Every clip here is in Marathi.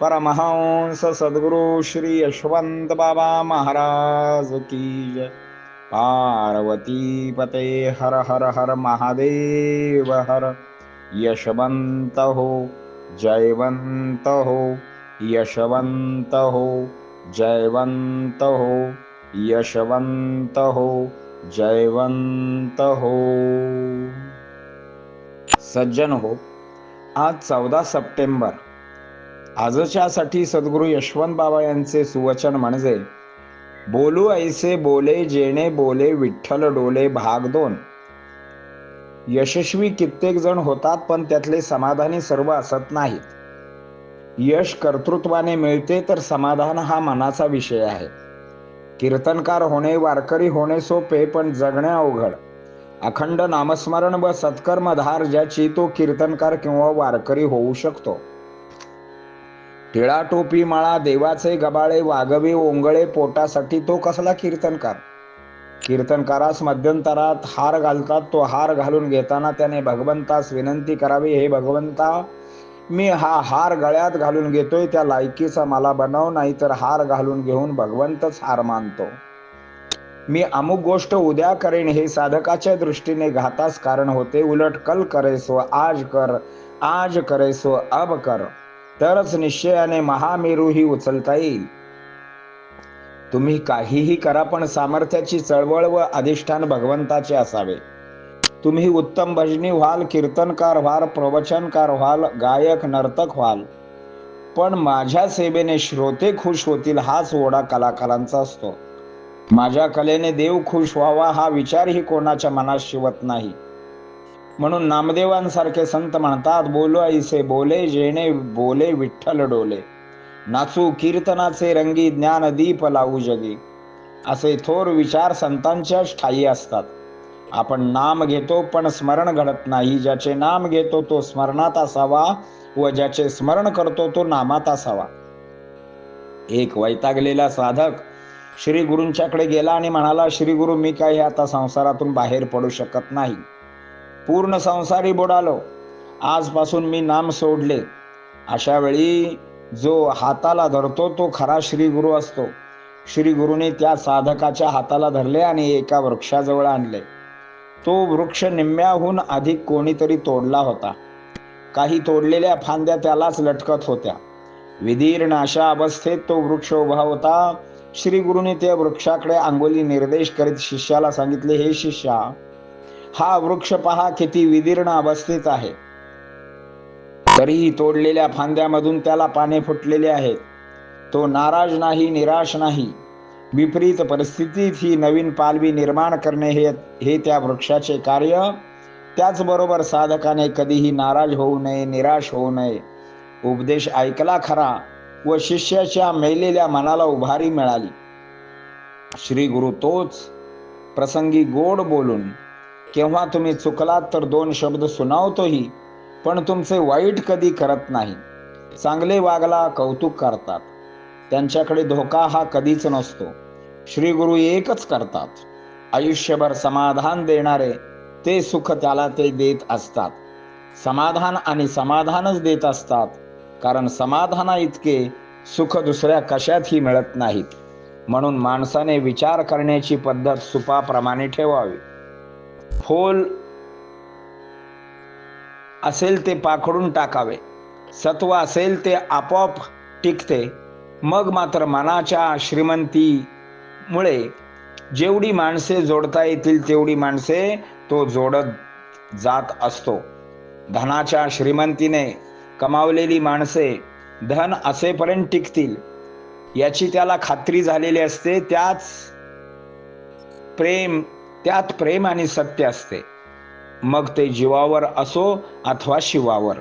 परमहंस सद्गुरु श्री यशवंत बाबा महाराज की जय। पार्वती पते हर हर हर महादेव हर। यशवंत हो जयवंत हो यशवंत हो जयवंत हो यशवंत हो जयवंत हो। सज्जन हो आज चौदा सप्टेंबर आजच्यासाठी सद्गुरू यशवंत बाबा यांचे सुवचन म्हणजे बोलू ऐसे बोले जेणे बोले विठ्ठल डोले भाग दोन. यशस्वी कित्येक जण होतात पण त्यातले समाधानी सर्व असत नाहीत. यश कर्तृत्वाने मिळते तर समाधान हा मनाचा विषय आहे. कीर्तनकार होणे वारकरी होणे सोपे पण जगणे अवघड. अखंड नामस्मरण व सत्कर्मधार ज्याची तो कीर्तनकार किंवा वारकरी होऊ शकतो. टिळा टोपी माळा देवाचे गबाळे वागवे ओंगळे पोटासाठी तो कसला कीर्तनकार? कीर्तनकारास मध्यंतरात हार घालतात तो हार घालून घेताना त्याने भगवंतास विनंती करावी हे भगवंता मी हा हार गळ्यात घालून घेतोय त्या लायकीचा मला बनव नाही तर हार घालून घेऊन भगवंतच हार मानतो. मी अमुक गोष्ट उद्या करेन हे साधकाच्या दृष्टीने घातास कारण होते उलट कल करेसो आज कर आज करेसो अब कर. तरच निश्चयाने महामेरू ही उचलता येईल. तुम्ही काहीही करा पण सामर्थ्याची चळवळ व अधिष्ठान भगवंताचे असावे. तुम्ही उत्तम भजनी व्हाल कीर्तनकार व्हाल प्रवचनकार व्हाल गायक नर्तक व्हाल. पण माझ्या सेवेने श्रोते खुश होतील हाच ओढा कलाकारांचा असतो. माझ्या कलेने देव खुश व्हावा हा विचारही कोणाच्या मनात शिवत नाही. म्हणून नामदेवांसारखे संत म्हणतात बोलो ऐसे बोले जेणे बोले विठ्ठल डोले. नाचू कीर्तनाचे रंगी ज्ञान दीप लावू जगी. असे थोर विचार संतांच्या ठाई असतात. आपण नाम घेतो पण स्मरण घडत नाही. ज्याचे नाम घेतो तो स्मरणात असावा व ज्याचे स्मरण करतो तो नामात असावा. एक वैतागलेला साधक श्री गुरूंच्याकडे गेला आणि म्हणाला श्री गुरु मी काही आता संसारातून बाहेर पडू शकत नाही. पूर्ण संसारी बुडालो. आजपासून मी नाम सोडले. अशा वेळी जो हाताला धरतो तो खरा श्री गुरु असतो. श्री गुरुने त्या साधकाच्या हाताला धरले आणि एका वृक्षाजवळ आणले. तो वृक्ष निम्म्याहून अधिक कोणीतरी तोडला होता. काही तोडलेल्या फांद्या त्यालाच लटकत होत्या. विदीर्ण अशा अवस्थेत तो वृक्ष उभा होता. श्री गुरुने त्या वृक्षाकडे आंगोली निर्देश करीत शिष्याला सांगितले हे शिष्या हा वृक्ष पहा किती विदीर्ण अवस्थेत आहे. तरीही तोडलेल्या फांद्यामधून त्याला पाने फुटलेले आहेत. तो नाराज नाही निराश नाही. विपरीत परिस्थितीत ही नवीन पालवी निर्माण करणे हे हे त्या वृक्षाचे कार्य. त्याचबरोबर साधकाने कधीही नाराज होऊ नये निराश होऊ नये. उपदेश ऐकला खरा व शिष्याच्या मेलेल्या मनाला उभारी मिळाली. श्री गुरु तोच प्रसंगी गोड बोलून केव्हा तुम्ही चुकलात तर दोन शब्द सुनावतोही पण तुमचे वाईट कधी करत नाही. चांगले वागला कौतुक करतात. त्यांच्याकडे धोका हा कधीच नसतो. श्री गुरु एकच करतात. आयुष्यभर समाधान देणारे ते सुख त्याला ते देत असतात. समाधान आणि समाधानच देत असतात कारण समाधाना इतके सुख दुसऱ्या कशातही मिळत नाहीत. म्हणून माणसाने विचार करण्याची पद्धत सुपाप्रमाणे ठेवावी. फोल असेल ते पाखडून टाकावे. सत्व असेल ते आपोआप टिकते. मग मात्र मनाच्या श्रीमंतीमुळे जेवढी माणसे जोडता येतील तेवढी माणसे तो जोडत जात असतो. धनाच्या श्रीमंतीने कमावलेली माणसे धन असेपर्यंत टिकतील. याची त्याला खात्री झालेली असते. त्याच प्रेम त्यात प्रेम आणि सत्य असते. मग ते जीवावर असो अथवा शिवावर.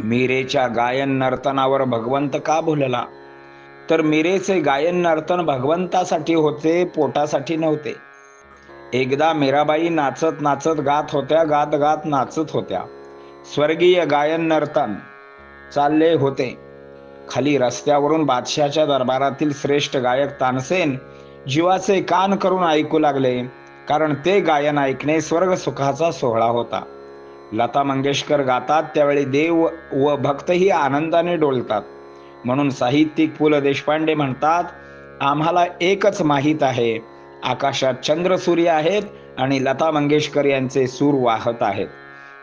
मीरेच्या गायन नर्तनावर भगवंत का भुलला? तर मीरेचे गायन नर्तन भगवंतासाठी होते पोटासाठी नव्हते. एकदा मीराबाई नाचत नाचत गात होत्या गात गात नाचत होत्या. स्वर्गीय गायन नर्तन चालले होते. खाली रस्त्यावरून बादशाच्या दरबारातील श्रेष्ठ गायक तानसेन जीवाचे कान करून ऐकू लागले कारण ते गायन ऐकणे स्वर्ग सुखाचा सोहळा होता. लता मंगेशकर गातात त्यावेळी देव व भक्तही आनंदाने डोलतात. म्हणून साहित्यिक पु ल देशपांडे म्हणतात आम्हाला एकच माहीत आहे आकाशात चंद्र सूर्य आहेत आणि लता मंगेशकर यांचे सूर वाहत आहेत.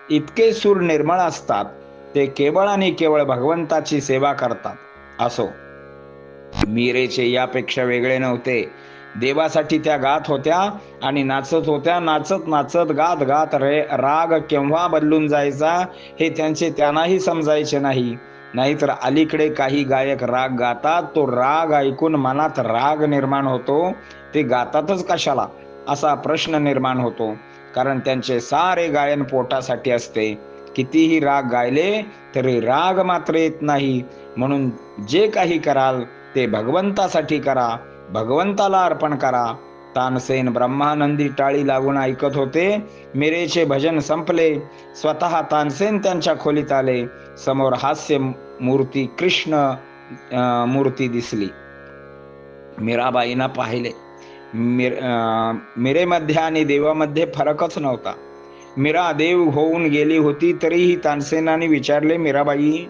इतके सूर निर्मळ असतात ते केवळ आणि केवळ भगवंताची सेवा करतात. असो. मीरेचे यापेक्षा वेगळे नव्हते. देवासाठी त्या गात होत्या आणि नाचत होत्या. नाचत नाचत गात गात रे राग केव्हा बदलून जायचा हे त्यांचे त्यांनाही समजायचे नाही. नाहीतर अलीकडे काही गायक राग गातात तो राग ऐकून मनात राग निर्माण होतो. ते गातातच कशाला? असा प्रश्न निर्माण होतो. कारण त्यांचे सारे गायन पोटासाठी असते. कितीही राग गायले तरी राग मात्र येत नाही. म्हणून जे काही कराल ते भगवंतासाठी करा भगवंताला अर्पण करा. तानसेन ब्रह्मानंदी टाळी लागून ऐकत होते. मिरेचे भजन संपले. स्वतः तानसेन त्यांच्या खोलीत आले. समोर हास्य मूर्ती कृष्ण अं, मूर्ती दिसली. मीराबाईंना पाहिले. मिर अं, मिरेमध्ये आणि देवामध्ये फरकच नव्हता. मीरा देव होऊन गेली होती तरीही तानसेनाने विचारले मीराबाई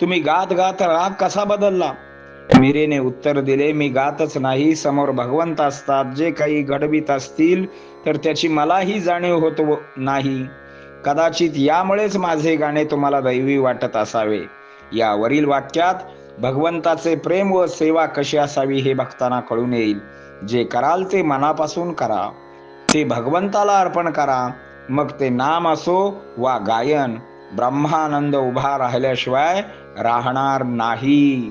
तुम्ही गात गात राग कसा बदलला? मीरेने उत्तर दिले मी गातच नाही समोर भगवंत असतात जे काही घडवीत असतील तर त्याची मलाही जाणीव होत नाही. कदाचित यामुळेच माझे गाणे तुम्हाला दैवी वाटत असावे. यावरील वाक्यात भगवंताचे प्रेम व सेवा कशी असावी हे भक्तांना कळून येईल. जे कराल ते मनापासून करा. ते भगवंताला अर्पण करा. मग ते नाम असो वा गायन ब्रह्मानंद उभा राहिल्याशिवाय राहणार नाही.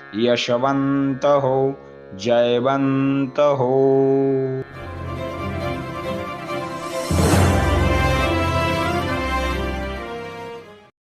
यशवंत हो जयवंत हो